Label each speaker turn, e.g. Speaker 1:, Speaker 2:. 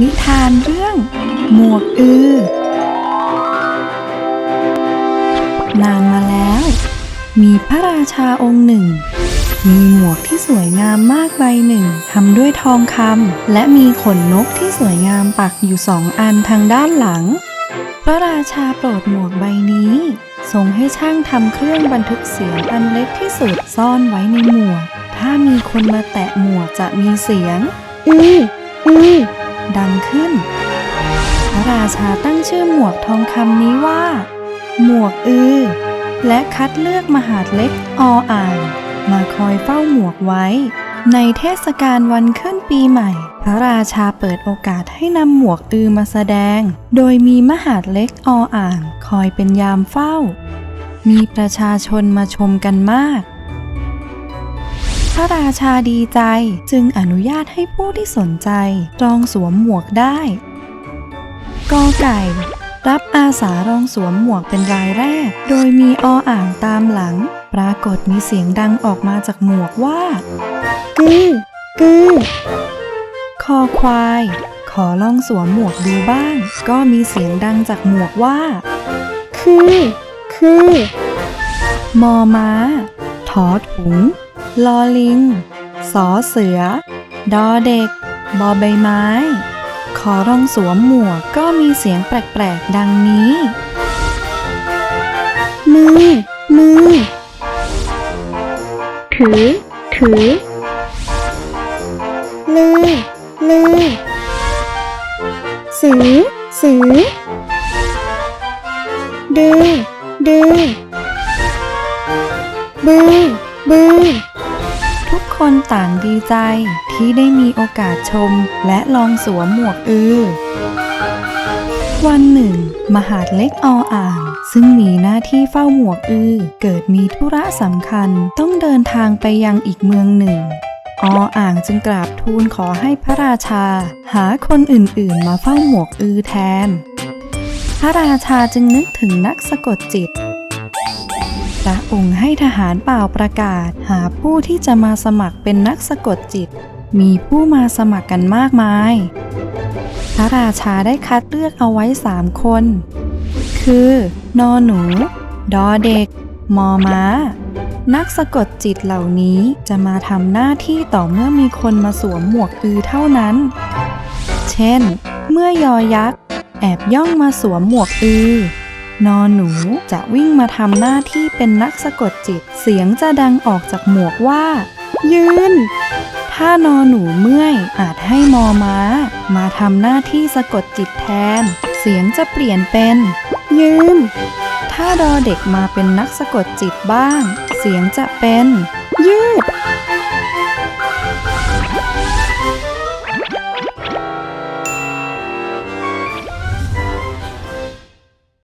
Speaker 1: นิทานเรื่อง หมวกอือ นานมาแล้ว มีพระราชาองค์หนึ่ง มีหมวกที่สวยงามมากใบหนึ่งทำด้วยทองคำและมีขนนกที่สวยงามปักอยู่สองอันทางด้านหลัง พระราชาโปรดหมวกใบนี้ทรงให้ช่างทำเครื่องบันทึกเสียงอันเล็กที่สุดซ่อนไว้ในหมวก ถ้ามีคนมาแตะหมวกจะมีเสียง อืออือ ดังขึ้น พระราชาตั้งชื่อหมวกทองคำนี้ว่า หมวกอือ และคัดเลือกมหาดเล็กออ่างมาคอยเฝ้าหมวกไว้ ในเทศกาลวันขึ้นปีใหม่ พระราชาเปิดโอกาสให้นำหมวกอือมาแสดง โดยมีมหาดเล็กออ่าง คอยเป็นยามเฝ้า มีประชาชนมาชมกันมาก พระราชาดีใจจึงอนุญาตให้ผู้ที่สนใจลองสวมหมวกได้กอไก่ รับอาสาลองสวมหมวกเป็นรายแรก โดยมีออ่างตามหลัง ปรากฏมีเสียงดังออกมาจากหมวกว่ากือกือคอควาย ขอลองสวมหมวกดูบ้าง ก็มีเสียงดังจากหมวกว่า คือ คือ มอม้าถอถุง ลอลิง สอเสือ ดอเด็ก บอใบไม้ ขอลองสวมหมวกก็มีเสียงแปลกๆ ดังนี้ มือ มือ ถือ ถือ ลือ ลือ สือ สือ ดือ ดือ บือ บือ คนต่างดีใจที่ได้มีโอกาสชมและลองสวมหมวกอือ วันหนึ่ง มหาดเล็กออ่างซึ่งมีหน้าที่เฝ้าหมวกอือ เกิดมีธุระสำคัญต้องเดินทางไปยังอีกเมืองหนึ่งออ่างจึงกราบทูลขอให้พระราชา หาคนอื่นๆ มาเฝ้าหมวกอือแทน พระราชาจึงนึกถึงนักสะกดจิต พระองค์ให้ทหารเปล่าประกาศ หาผู้ที่จะมาสมัครเป็นนักสะกดจิต มีผู้มาสมัครกันมากมาย พระราชาได้คัดเลือกเอาไว้สามคน คือ นอหนู ดอเด็ก มอม้า นักสะกดจิตเหล่านี้จะมาทำหน้าที่ต่อเมื่อมีคนมาสวมหมวกอือเท่านั้น เช่น เมื่อยอยักษ์ แอบย่องมาสวมหมวกอือ นอนหนูจะวิ่งมาทำหน้าที่เป็นนักสะกดจิต เสียงจะดังออกจากหมวกว่า ยืน ถ้านอนหนูเมื่อยอาจให้มอม้า มาทำหน้าที่สะกดจิตแทน เสียงจะเปลี่ยนเป็น ยืนถ้าดอเด็กมาเป็นนักสะกดจิตบ้าง เสียงจะเป็น ยืด